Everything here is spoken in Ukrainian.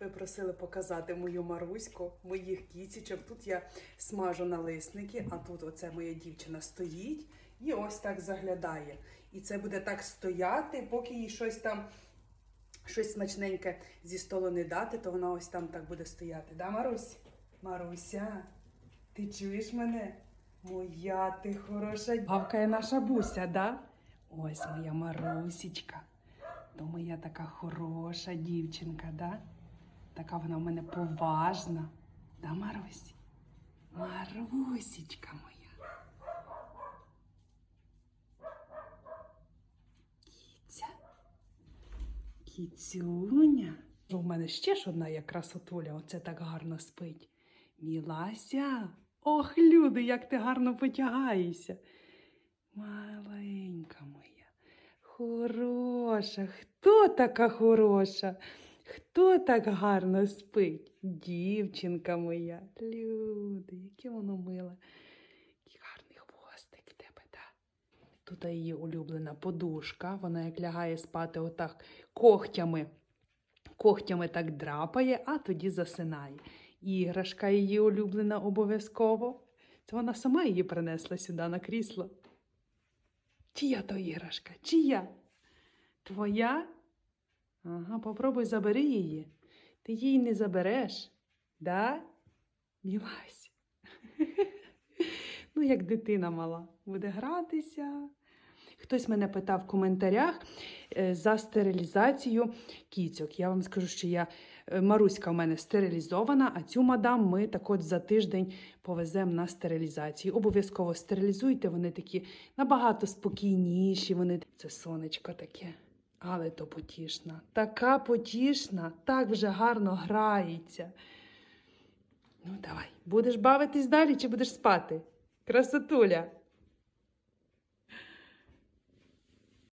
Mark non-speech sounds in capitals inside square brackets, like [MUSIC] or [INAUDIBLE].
Ви просили показати мою Маруську, моїх кіцічок. Тут я смажу налисники, а тут оце моя дівчина стоїть і ось так заглядає. І це буде так стояти, поки їй щось там, щось смачненьке зі столу не дати, то вона ось там так буде стояти. Да, Марусь? Маруся, ти чуєш мене? Моя ти хороша. Гавкає наша буся, да? Ось моя Марусічка. То моя така хороша дівчинка, да? Така вона в мене поважна. Да, Марусь? Марусічка моя. Кіця. Кіцюня. У мене ще ж одна є красотуля, оце так гарно спить. Мілася. Ох, люди, як ти гарно потягаєшся. Маленька моя, хороша. Хто така хороша? Хто так гарно спить? Дівчинка моя. Люди, яке воно миле. Який гарний хвостик в тебе, так? Тут її улюблена подушка. Вона як лягає спати отак когтями. Когтями так драпає, а тоді засинає. Іграшка її улюблена обов'язково. Це вона сама її принесла сюди на крісло. Чия то іграшка? Чия? Твоя? Ага, попробуй забери її. Ти її не забереш. Да? Мілась. [LAUGHS] ну, як дитина мала, буде гратися. Хтось мене питав в коментарях е, за стерилізацію кіцьок. Я вам скажу, що я е, Маруська в мене стерилізована, а цю мадам ми так от за тиждень повеземо на стерилізацію. Обов'язково стерилізуйте, вони такі набагато спокійніші. Вони це сонечко таке. Але то потішна. Така потішна, так вже гарно грається. Ну, давай, будеш бавитись далі чи будеш спати? Красотуля.